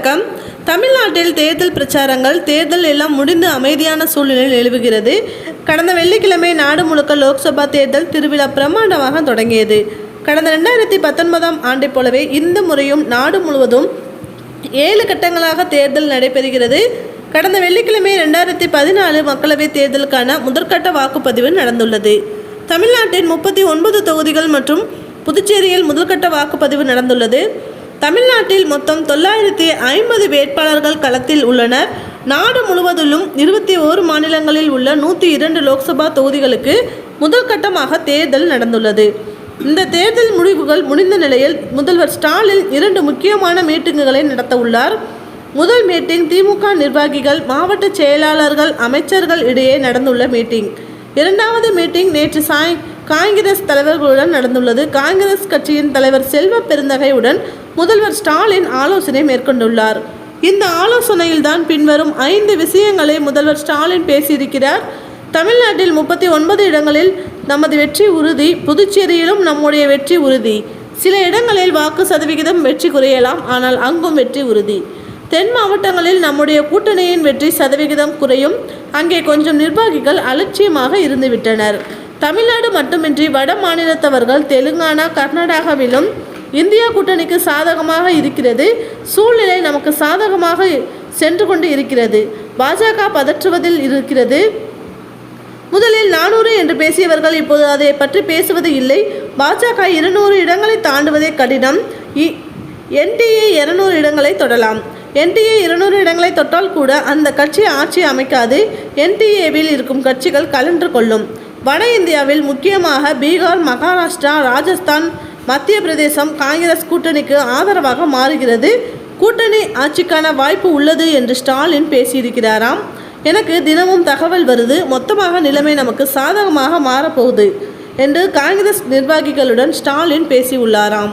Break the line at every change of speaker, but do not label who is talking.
வணக்கம். தமிழ்நாட்டில் தேர்தல் பிரச்சாரங்கள் தேர்தல் எல்லாம் முடிந்து அமைதியான சூழ்நிலையில் நிலவுகிறது கடந்த வெள்ளிக்கிழமை நாடு முழுக்க லோக்சபா தேர்தல் திருவிழா பிரம்மாண்டமாக தொடங்கியது. கடந்த ரெண்டாயிரத்தி பத்தொன்பதாம் ஆண்டைப் போலவே இந்த முறையும் நாடு முழுவதும் ஏழு கட்டங்களாக தேர்தல் நடைபெறுகிறது. கடந்த வெள்ளிக்கிழமை ரெண்டாயிரத்தி பதினாலு மக்களவைத் தேர்தலுக்கான முதற்கட்ட வாக்குப்பதிவு நடந்துள்ளது. தமிழ்நாட்டின் முப்பத்தி ஒன்பது தொகுதிகள் மற்றும் புதுச்சேரியில் முதல்கட்ட வாக்குப்பதிவு நடந்துள்ளது. தமிழ்நாட்டில் மொத்தம் தொள்ளாயிரத்தி ஐம்பது வேட்பாளர்கள் களத்தில் உள்ளனர். நாடு முழுவதிலும் இருபத்தி ஓரு மாநிலங்களில் உள்ள நூற்றி இரண்டு லோக்சபா தொகுதிகளுக்கு முதல் கட்டமாக தேர்தல் நடந்துள்ளது. இந்த தேர்தல் முடிவுகள் முடிந்த நிலையில் முதல்வர் ஸ்டாலின் இரண்டு முக்கியமான மீட்டிங்குகளை நடத்த உள்ளார். முதல் மீட்டிங் திமுக நிர்வாகிகள் மாவட்ட செயலாளர்கள் அமைச்சர்கள் இடையே நடந்துள்ள மீட்டிங். இரண்டாவது மீட்டிங் நேற்று சாய் காங்கிரஸ் தலைவர்களுடன் நடந்துள்ளது. காங்கிரஸ் கட்சியின் தலைவர் செல்வ பெருந்தகையுடன் முதல்வர் ஸ்டாலின் ஆலோசனை மேற்கொண்டுள்ளார். இந்த ஆலோசனையில்தான் பின்வரும் ஐந்து விஷயங்களை முதல்வர் ஸ்டாலின் பேசியிருக்கிறார். தமிழ்நாட்டில் முப்பத்தி ஒன்பது இடங்களில் நமது வெற்றி உறுதி புதுச்சேரியிலும் நம்முடைய வெற்றி உறுதி. சில இடங்களில் வாக்கு சதவிகிதம் வெற்றி குறையலாம் ஆனால் அங்கும் வெற்றி உறுதி. தென் மாவட்டங்களில் நம்முடைய கூட்டணியின் வெற்றி சதவிகிதம் குறையும். அங்கே கொஞ்சம் நிர்வாகிகள் அலட்சியமாக இருந்துவிட்டனர். தமிழ்நாடு மட்டுமின்றி வட மாநிலத்தவர்கள் தெலுங்கானா கர்நாடகாவிலும் இந்தியா கூட்டணிக்கு சாதகமாக இருக்கிறது. சூழ்நிலை நமக்கு சாதகமாக சென்று கொண்டு இருக்கிறது. பாஜக பதற்றுவதில் இருக்கிறது. முதலில் நானூறு என்று பேசியவர்கள் இப்போது அதை பற்றி பேசுவது இல்லை. பாஜக இருநூறு இடங்களை தாண்டுவதே கடினம். என்டிஏ இருநூறு இடங்களை தொடலாம். என்டிஏ இருநூறு இடங்களை தொட்டால் கூட அந்த கட்சி ஆட்சி அமைக்காது. என்டிஏவில் இருக்கும் கட்சிகள் கலன்று கொள்ளும். வட இந்தியாவில் முக்கியமாக பீகார் மகாராஷ்டிரா ராஜஸ்தான் மத்திய பிரதேசம் காங்கிரஸ் கூட்டணிக்கு ஆதரவாக மாறுகிறது. கூட்டணி ஆட்சிக்கான வாய்ப்பு உள்ளது என்று ஸ்டாலின் பேசியிருக்கிறாராம். எனக்கு தினமும் தகவல் வருது மொத்தமாக நிலைமை நமக்கு சாதகமாக மாறப்போகுது என்று காங்கிரஸ் நிர்வாகிகளுடன் ஸ்டாலின் பேசியுள்ளாராம்.